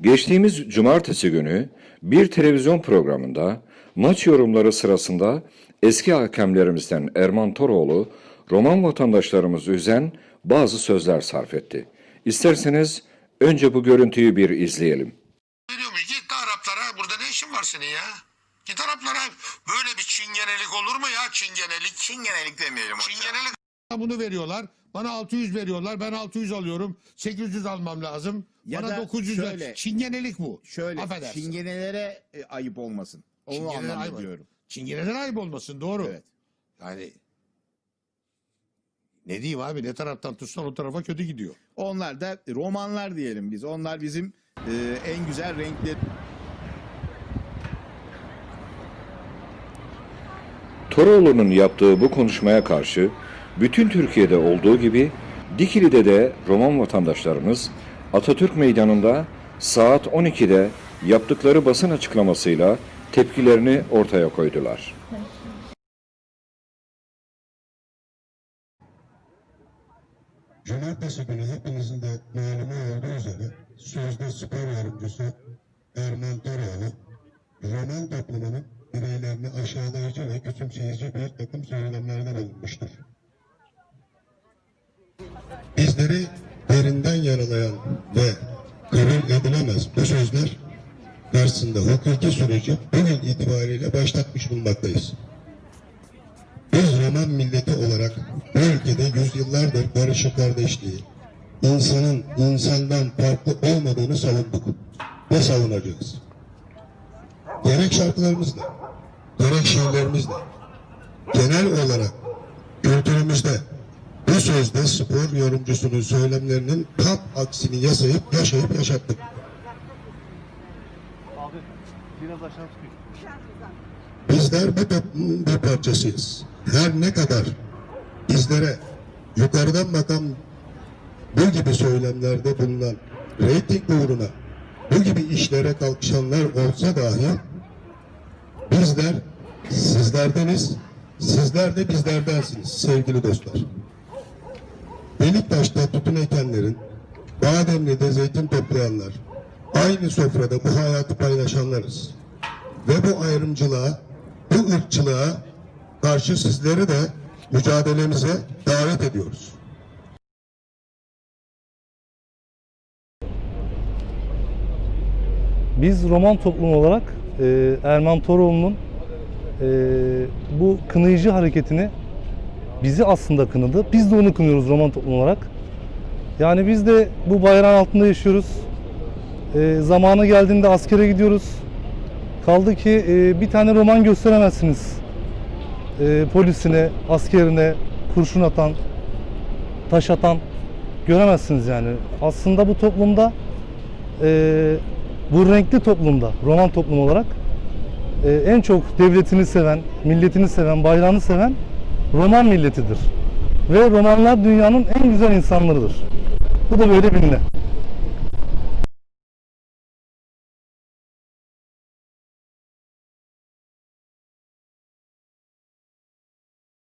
Geçtiğimiz cumartesi günü bir televizyon programında maç yorumları sırasında eski hakemlerimizden Erman Toroğlu Roman vatandaşlarımızı üzen bazı sözler sarf etti. İsterseniz önce bu görüntüyü bir izleyelim. Veriyormuş git de Araplara burada ne işin var senin ya? Git Araplara böyle bir çingenelik olur mu ya çingenelik? Çingenelik demeyelim hocam. Çingenelik bunu veriyorlar. Bana 600 veriyorlar. Ben 600 alıyorum. 800 almam lazım. Ya Bana da 900 ver. şöyle- Çingenelik bu. Şöyle Affedersin. çingenelere e, ayıp olmasın. O Çingenelere anlamda ayıp- diyorum. Çingeneden ayıp olmasın doğru. Evet. Yani ne diyeyim abi ne taraftan tutsan o tarafa kötü gidiyor. Onlar da romanlar diyelim biz. Onlar bizim e, en güzel renkleri. Toroğlu'nun yaptığı bu konuşmaya karşı bütün Türkiye'de olduğu gibi Dikili'de de Roman vatandaşlarımız Atatürk Meydanı'nda saat 12'de yaptıkları basın açıklamasıyla tepkilerini ortaya koydular. Cumartesi günü hepinizin de malumu olduğu üzere sözde spor yorumcusu Erman Toroğlu, Roman toplumunun bireylerini aşağılayıcı ve küçümseyici bir takım söylemlerden alınmıştır. Bizleri yaralayan ve kabul edilemez bu sözler karşısında hukuki süreci bugün itibariyle başlatmış bulunmaktayız. Biz Roman milleti olarak bu ülkede yüzyıllardır barışı kardeşliği, insanın insandan farklı olmadığını savunduk ve savunacağız. Gerek şarkılarımızla, gerek şiirlerimizle, genel olarak kültürümüzde bu sözde spor yorumcusunun söylemlerinin tam aksini yasayıp yaşayıp yaşattık. Bizler bu toplumun bir parçasıyız. Her ne kadar bizlere yukarıdan bakan bu gibi söylemlerde bulunan reyting uğruna bu gibi işlere kalkışanlar olsa dahi bizler sizlerdeniz, sizler de bizlerdensiniz sevgili dostlar. Beliktaş'ta tütün ekenlerin, Bademli'de zeytin toplayanlar, aynı sofrada bu hayatı paylaşanlarız. Ve bu ayrımcılığa, bu ırkçılığa karşı sizleri de mücadelemize davet ediyoruz. Biz roman toplumu olarak e, Erman Toroğlu'nun e, bu kınayıcı hareketini bizi aslında kınadı. Biz de onu kınıyoruz roman toplum olarak. Yani biz de bu bayrağın altında yaşıyoruz. E, zamanı geldiğinde askere gidiyoruz. Kaldı ki e, bir tane roman gösteremezsiniz. E, polisine, askerine kurşun atan, taş atan göremezsiniz yani. Aslında bu toplumda e, bu renkli toplumda, roman toplum olarak e, en çok devletini seven, milletini seven, bayrağını seven roman milletidir. Ve romanlar dünyanın en güzel insanlarıdır. Bu da böyle bilinir.